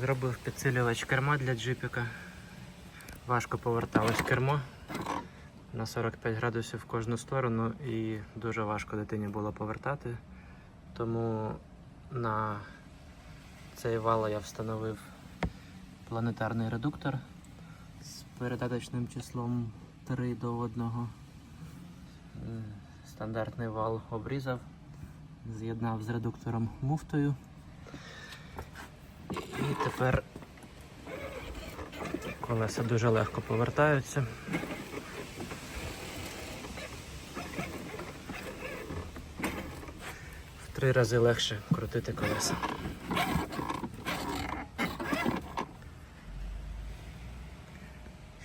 Зробив підсилювач керма для джипіка. Важко поверталось кермо на 45 градусів в кожну сторону і дуже важко дитині було повертати. Тому на цей вал я встановив планетарний редуктор з передаточним числом 3 до 1. Е, Стандартний вал обрізав, з'єднав з редуктором муфтою. І тепер колеса дуже легко повертаються. В три рази легше крутити колеса.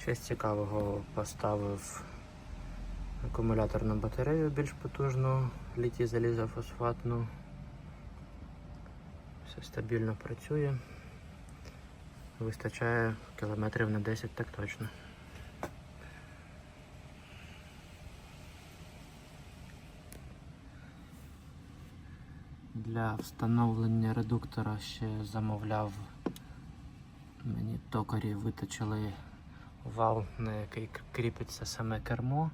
Щось цікавого поставив акумуляторну батарею більш потужну, літій залізофосфатну. Все стабільно працює. Вистачає кілометрів на 10 так точно. Для встановлення редуктора ще замовляв мені токарі виточили вал, на який кріпиться саме кермо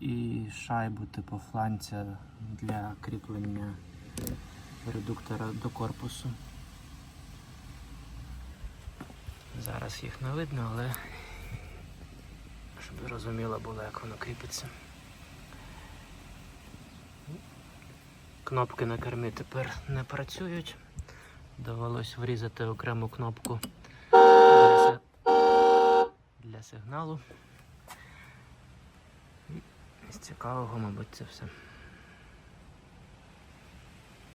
і шайбу типу фланця для кріплення редуктора до корпусу. Зараз їх не видно, але щоб зрозуміло було, як воно кріпиться. Кнопки на кермі тепер не працюють. Довелось врізати окрему кнопку для, сигналу. І з цікавого, мабуть, це все.